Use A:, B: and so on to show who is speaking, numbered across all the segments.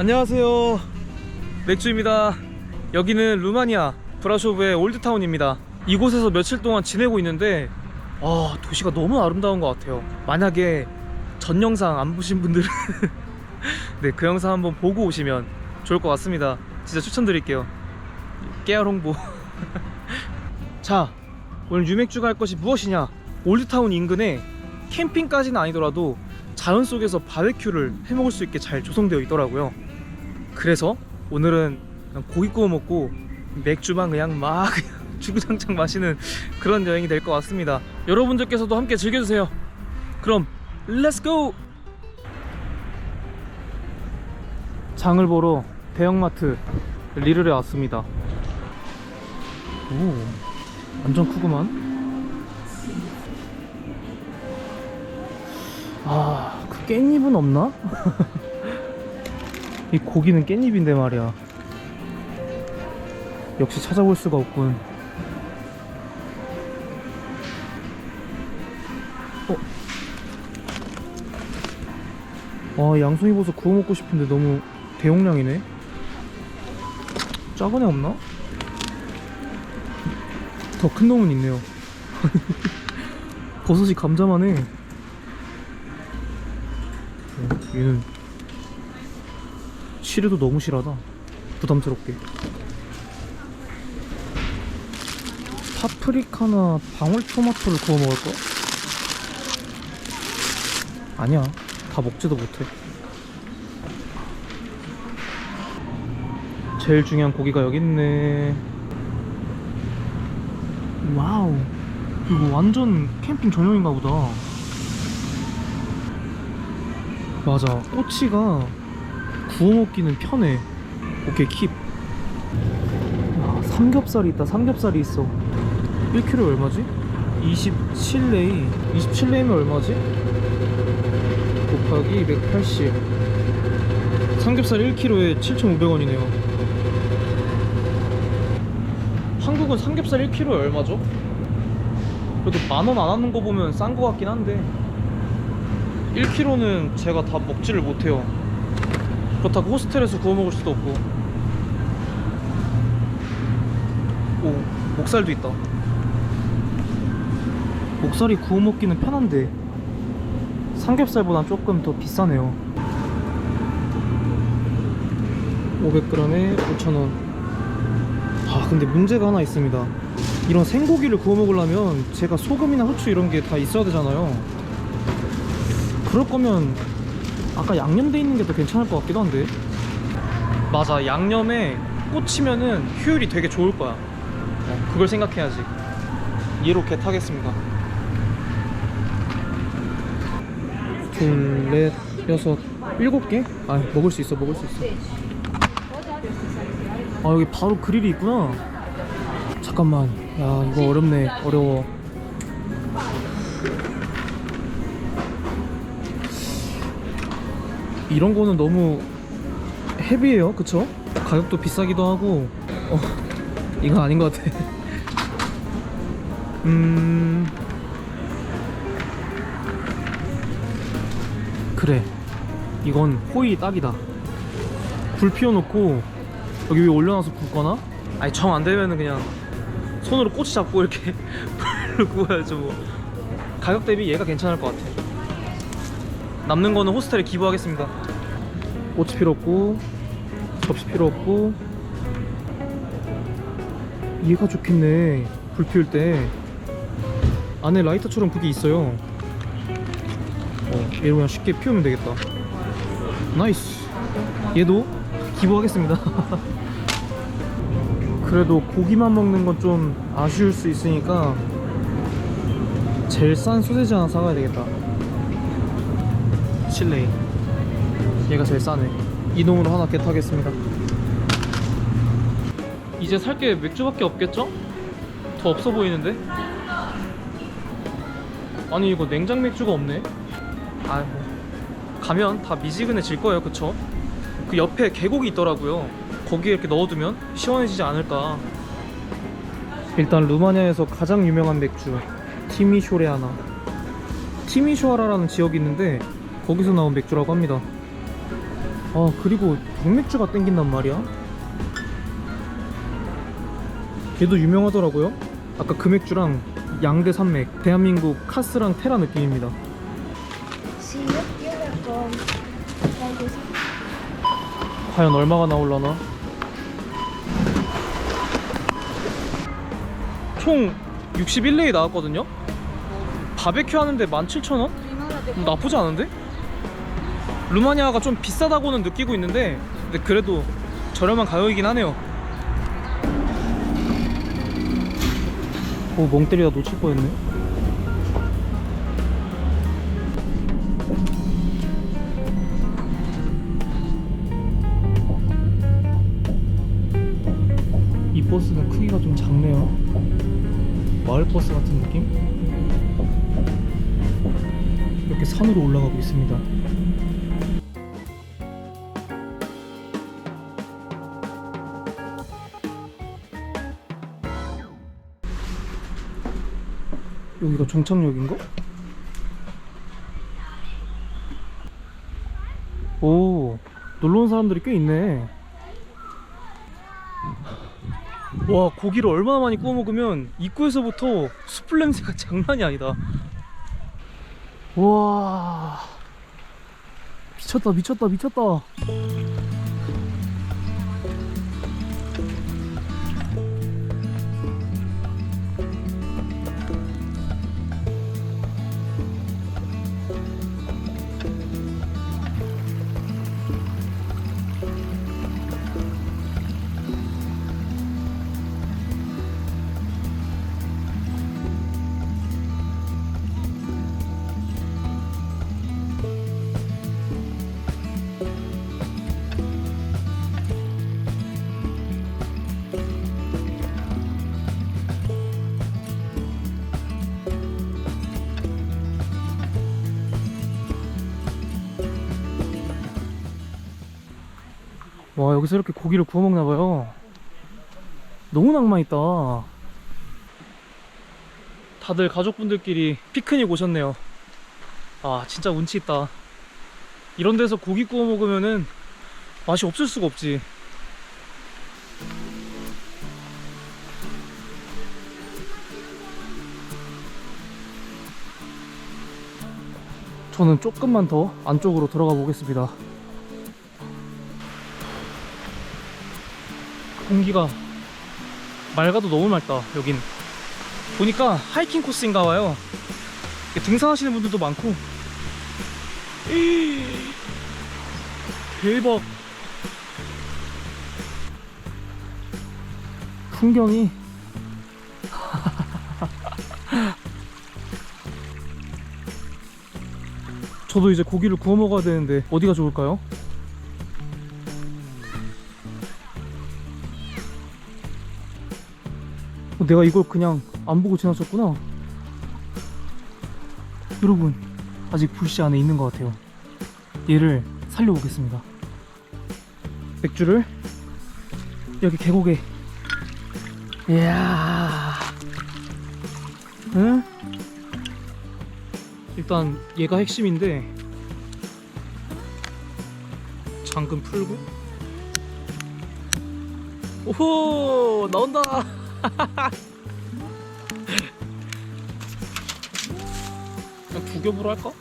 A: 안녕하세요. 맥주입니다. 여기는 루마니아 브라쇼브의 올드타운입니다. 이곳에서 며칠 동안 지내고 있는데 아 도시가 너무 아름다운 것 같아요. 만약에 전 영상 안 보신 분들은 네그 영상 한번 보고 오시면 좋을 것 같습니다. 진짜 추천드릴게요. 깨알 홍보. 자 오늘 유맥주가 할 것이 무엇이냐? 올드타운 인근에 캠핑까지는 아니더라도 자연 속에서 바베큐를 해 먹을 수 있게 잘 조성되어 있더라고요. 그래서 오늘은 고기 구워 먹고 맥주만 그냥 막 주구장창 마시는 그런 여행이 될 것 같습니다. 여러분들께서도 함께 즐겨주세요. 그럼 렛츠 고! 장을 보러 대형마트 리르레 왔습니다. 오, 완전 크구만. 아, 그 깻잎은 없나? 이 고기는 깻잎인데 말이야. 역시 찾아볼 수가 없군. 어? 아, 양송이 버섯 구워 먹고 싶은데 너무 대용량이네. 작은 애 없나? 더 큰 놈은 있네요. 버섯이 감자만 해. 어, 얘는 시래도 너무 실하다. 부담스럽게. 파프리카나 방울토마토를 구워 먹을까? 아니야. 다 먹지도 못해. 제일 중요한 고기가 여기 있네. 와우. 이거 완전 캠핑 전용인가 보다. 맞아. 꼬치가 구워 먹기는 편해. 오케이 킵. 아, 삼겹살이 있다. 삼겹살이 있어. 1kg 얼마지? 27레이. 27레이면 얼마지? 곱하기 280. 삼겹살 1kg에 7,500원이네요. 한국은 삼겹살 1kg에 얼마죠? 그래도 만 원 안 하는 거 보면 싼 거 같긴 한데 1kg는 제가 다 먹지를 못해요. 그렇다고 호스텔에서 구워 먹을 수도 없고. 오, 목살도 있다. 목살이 구워 먹기는 편한데 삼겹살보단 조금 더 비싸네요. 500g에 5,000원. 아, 근데 문제가 하나 있습니다. 이런 생고기를 구워 먹으려면 제가 소금이나 후추 이런 게 다 있어야 되잖아요. 그럴 거면 아까 양념돼 있는 게 더 괜찮을 것 같기도 한데. 맞아, 양념에 꽂히면은 효율이 되게 좋을 거야. 어, 그걸 생각해야지. 얘로 개 타겠습니다. 둘, 넷, 여섯, 일곱 개? 아, 먹을 수 있어, 먹을 수 있어. 아, 여기 바로 그릴이 있구나. 잠깐만. 야, 이거 어렵네. 어려워. 이런 거는 너무 헤비해요, 그쵸? 가격도 비싸기도 하고, 어, 이건 아닌 것 같아. 음. 그래. 이건 호이 딱이다. 불 피워놓고, 여기 위에 올려놔서 굽거나? 아니, 정 안 되면은 그냥 손으로 꼬치 잡고 이렇게 불을 구워야죠, 뭐. 가격 대비 얘가 괜찮을 것 같아. 남는 거는 호스텔에 기부하겠습니다. 꼬치 필요 없고, 접시 필요 없고, 얘가 좋겠네. 불 피울 때. 안에 라이터처럼 그게 있어요. 어, 얘로 그냥 쉽게 피우면 되겠다. 나이스. 얘도 기부하겠습니다. 그래도 고기만 먹는 건 좀 아쉬울 수 있으니까 제일 싼 소세지 하나 사가야 되겠다. 칠레이. 얘가 제일 싸네. 이놈으로 하나 겟하겠습니다. 이제 살 게 맥주밖에 없겠죠? 더 없어 보이는데? 아니 이거 냉장 맥주가 없네. 아이고 가면 다 미지근해질 거예요, 그쵸? 그 옆에 계곡이 있더라고요. 거기에 이렇게 넣어두면 시원해지지 않을까. 일단 루마니아에서 가장 유명한 맥주 티미쇼레아나. 티미쇼아라라는 지역이 있는데 거기서 나온 맥주라고 합니다. 아 그리고 백맥주가 땡긴단 말이야? 걔도 유명하더라고요. 아까 그 맥주랑 양대 산맥 대한민국 카스랑 테라 느낌입니다 과연 얼마가 나올라나? 총 61레이 나왔거든요? 바베큐 하는데 17,000원? 나쁘지 않은데? 루마니아가 좀 비싸다고는 느끼고 있는데 근데 그래도 저렴한 가격이긴 하네요 오, 멍 때리다 놓칠 뻔했네 느낌? 이렇게 산으로 올라가고 있습니다. 여기가 종착역인가? 오, 놀러 온 사람들이 꽤 있네. 와 고기를 얼마나 많이 구워 먹으면 입구에서부터 숯불 냄새가 장난이 아니다. 와. 미쳤다 미쳤다 미쳤다 와 여기서 이렇게 고기를 구워 먹나봐요. 너무 낭만 있다. 다들 가족분들끼리 피크닉 오셨네요. 아 진짜 운치 있다. 이런 데서 고기 구워 먹으면은 맛이 없을 수가 없지. 저는 조금만 더 안쪽으로 들어가 보겠습니다 공기가 맑아도 너무 맑다 여긴 보니까 하이킹 코스인가 봐요. 등산하시는 분들도 많고. 대박. 풍경이. 저도 이제 고기를 구워 먹어야 되는데 어디가 좋을까요? 내가 이걸 그냥 안 보고 지나쳤구나. 여러분, 아직 불씨 안에 있는 것 같아요. 얘를 살려보겠습니다. 맥주를 여기 계곡에. 이야. 응? 일단 얘가 핵심인데 잠금 풀고 오호 나온다 그냥 두 겹으로 할까?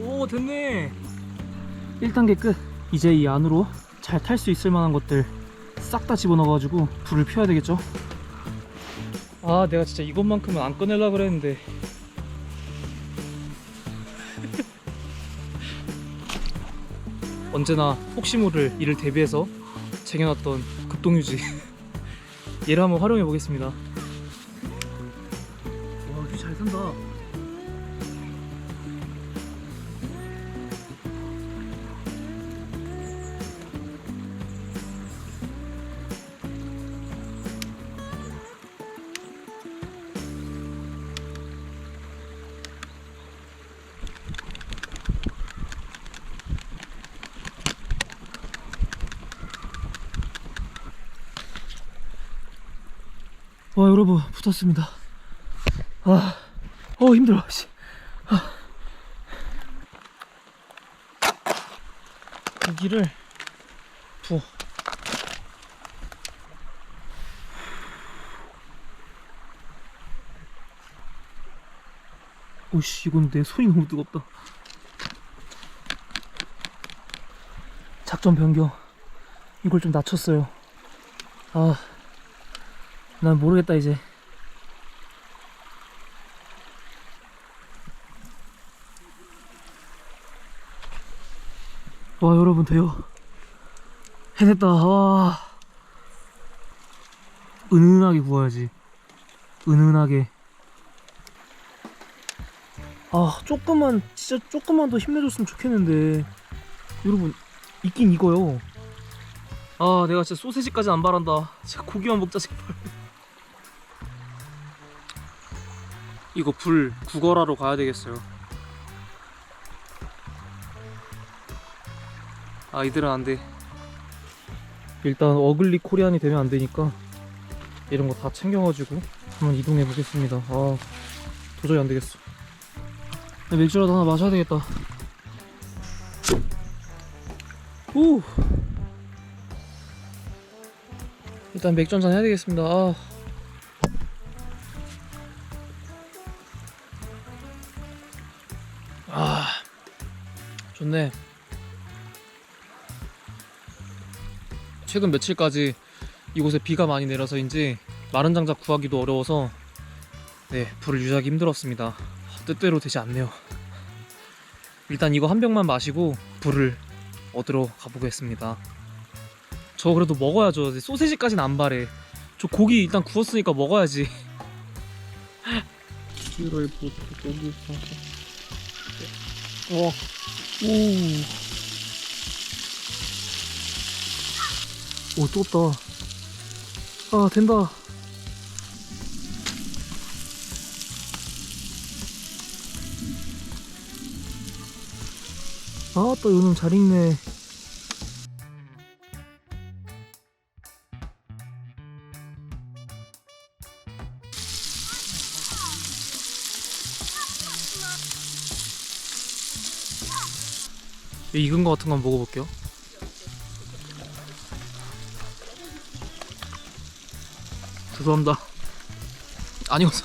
A: 오 됐네 1단계 끝 이제 이 안으로 잘 탈 수 있을 만한 것들 싹 다 집어넣어가지고 불을 피워야 되겠죠? 아 내가 진짜 이것만큼은 안 꺼내려 그랬는데. 언제나 혹시 모를 일을 대비해서 쟁여놨던 급동유지. 얘를 한번 활용해 보겠습니다 여러분 붙었습니다. 아, 어 힘들어 씨. 아. 고기를 부어. 오씨 이건 내 손이 너무 뜨겁다. 작전 변경. 이걸 좀 낮췄어요. 아 난 모르겠다 이제. 와 여러분 돼요. 해냈다. 와. 은은하게 구워야지. 은은하게. 아 조금만 진짜 조금만 더 힘내줬으면 좋겠는데. 여러분 있긴 이거요. 아 내가 진짜 소세지까지 안 바란다. 진짜 고기만 먹자 제발 이거 불 구걸하러 가야 되겠어요. 아 이들은 안 돼. 일단 어글리 코리안이 되면 안 되니까 이런 거 다 챙겨가지고 한번 이동해 보겠습니다. 아 도저히 안 되겠어. 맥주라도 하나 마셔야 되겠다. 오 일단 맥주 한잔 해야 되겠습니다. 아. 아 네. 최근 며칠까지 이곳에 비가 많이 내려서인지 마른 장작 구하기도 어려워서 네 불을 유지하기 힘들었습니다. 뜻대로 되지 않네요. 일단 이거 한 병만 마시고 불을 얻으러 가보겠습니다. 저 그래도 먹어야죠. 소세지까지는 안 바래. 저 고기 일단 구웠으니까 먹어야지. 7월 부터 고기 와, 오, 오 뜨겁다. 아 된다. 아 또 요놈 잘 익네. 익은 거 같은 거 한번 먹어볼게요. 죄송합니다. 안 익었어.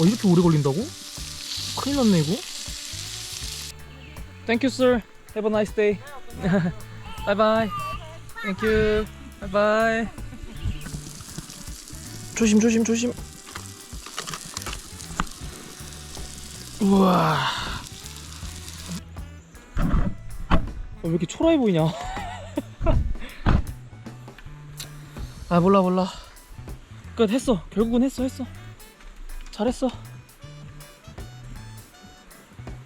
A: 어 이렇게 오래 걸린다고? 큰일 났네 이거. Thank you, sir. Have a nice day. bye bye. Thank you. Bye bye. 조심 조심 조심. 우와. 왜 이렇게 초라해 보이냐? 아 몰라 몰라. 끝 했어. 결국은 했어 했어. 잘했어.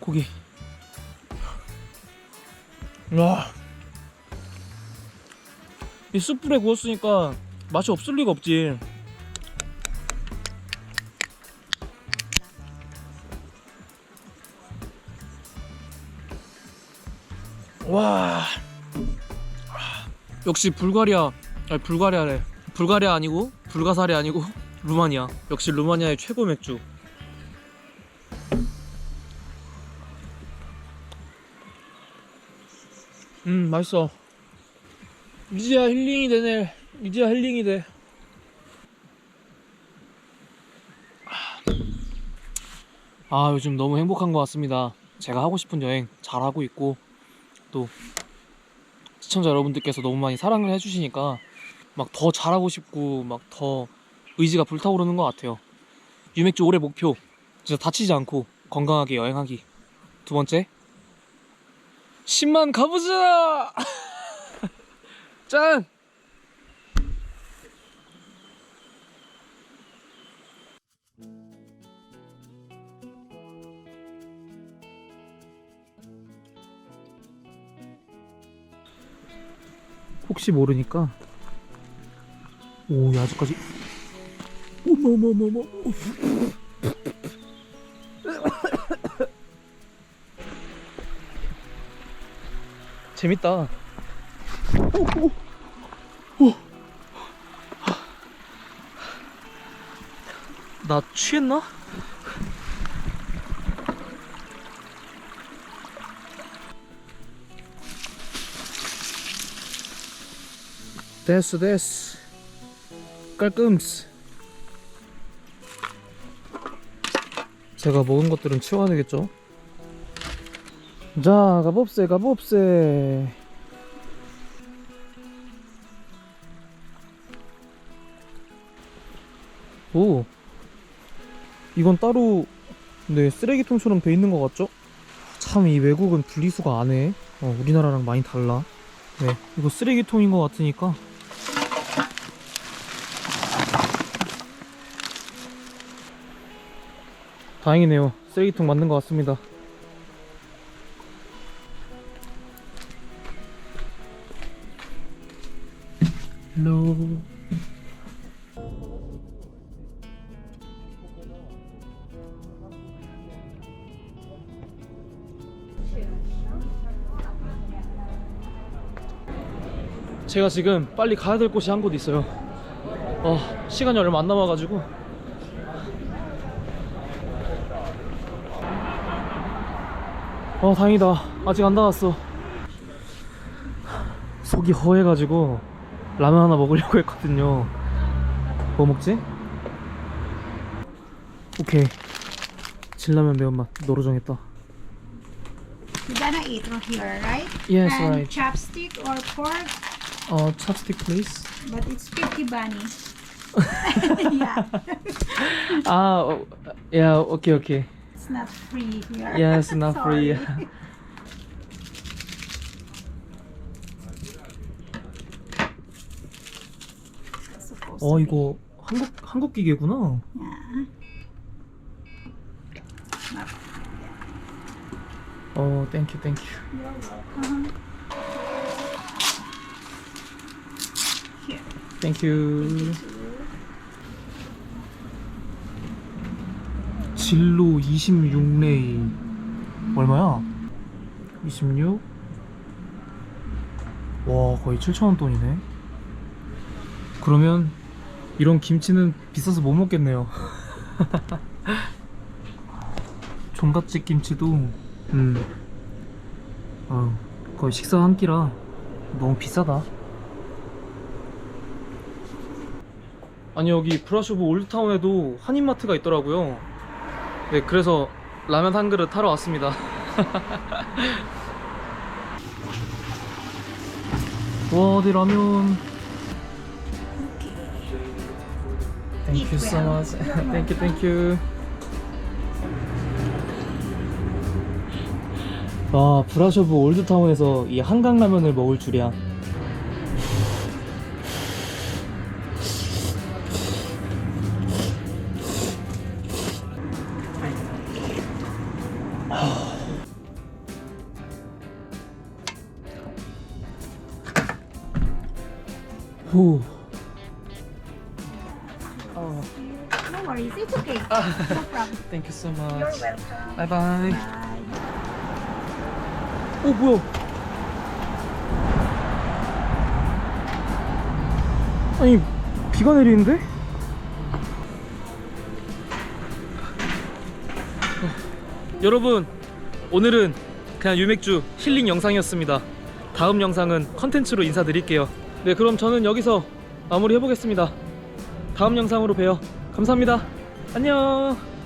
A: 고기. 와. 이 숯불에 구웠으니까 맛이 없을 리가 없지. 역시 불가리아, 아니 불가리아래. 불가리아 아니고 불가사리 아니고 루마니아. 역시 루마니아의 최고 맥주. 음 맛있어. 이제야 힐링이 되네. 이제야 힐링이 돼. 아 요즘 너무 행복한 것 같습니다. 제가 하고 싶은 여행 잘 하고 있고 또 시청자 여러분들께서 너무 많이 사랑을 해주시니까 막 더 잘하고 싶고 막 더 의지가 불타오르는 것 같아요. 유맥주 올해 목표 진짜 다치지 않고 건강하게 여행하기. 두 번째 10만 가보자. 짠. 혹시 모르니까 오 아직까지 오머머머머 재밌다 오, 오, 오. 나 취했나? 됐어 됐어 깔끔스 제가 먹은 것들은 치워야 되겠죠 자 가봅세 가봅세 오 이건 따로 네 쓰레기통처럼 돼 있는 것 같죠? 참 이 외국은 분리수거 안 해. 어, 우리나라랑 많이 달라. 네 이거 쓰레기통인 것 같으니까 다행이네요. 쓰레기통 맞는 것 같습니다. 헬로 제가 지금 빨리 가야 될 곳이 한 곳 있어요. 어, 시간이 얼마 안 남아가지고. 어, 다행이다. 아직 안 닫았어. 속이 허해가지고 라면 하나 먹으려고 했거든요. 뭐 먹지? 오케이. 진라면 매운맛 너로 정했다.
B: You're gonna eat from here, right?
A: Yes,
B: and
A: right.
B: chopstick or fork,
A: 어, chopstick please.
B: but it's 50 bunny. yeah,
A: 아, 어, yeah, 오케이 오케이.
B: It's not free here.
A: Yes, not free.
B: Sorry. It's supposed
A: 어
B: to
A: 이거 한국 한국 기계구나.
B: be. Yeah.
A: 어 땡큐 땡큐.
B: You're welcome. Here.
A: 땡큐. 진로 26레인 얼마야? 26? 와 거의 7천원 돈이네. 그러면 이런 김치는 비싸서 못 먹겠네요. 종갓집 김치도 음, 어, 거의 식사 한 끼라 너무 비싸다. 아니 여기 브라쇼브 올드타운에도 한인마트가 있더라고요. 네, 그래서 라면 한 그릇 하러 왔습니다. 와, 어디 라면. Thank you so much. Thank you, thank you. 아, 브라쇼브 올드타운에서 이 한강 라면을 먹을 줄이야. Bye.
B: Bye.
A: 어 뭐야? 아니 비가 내리는데? 어, 여러분 오늘은 그냥 유맥주 힐링 영상이었습니다. 다음 영상은 컨텐츠로 인사드릴게요. 네 그럼 저는 여기서 마무리 해보겠습니다. 다음 영상으로 봬요. 감사합니다. 안녕.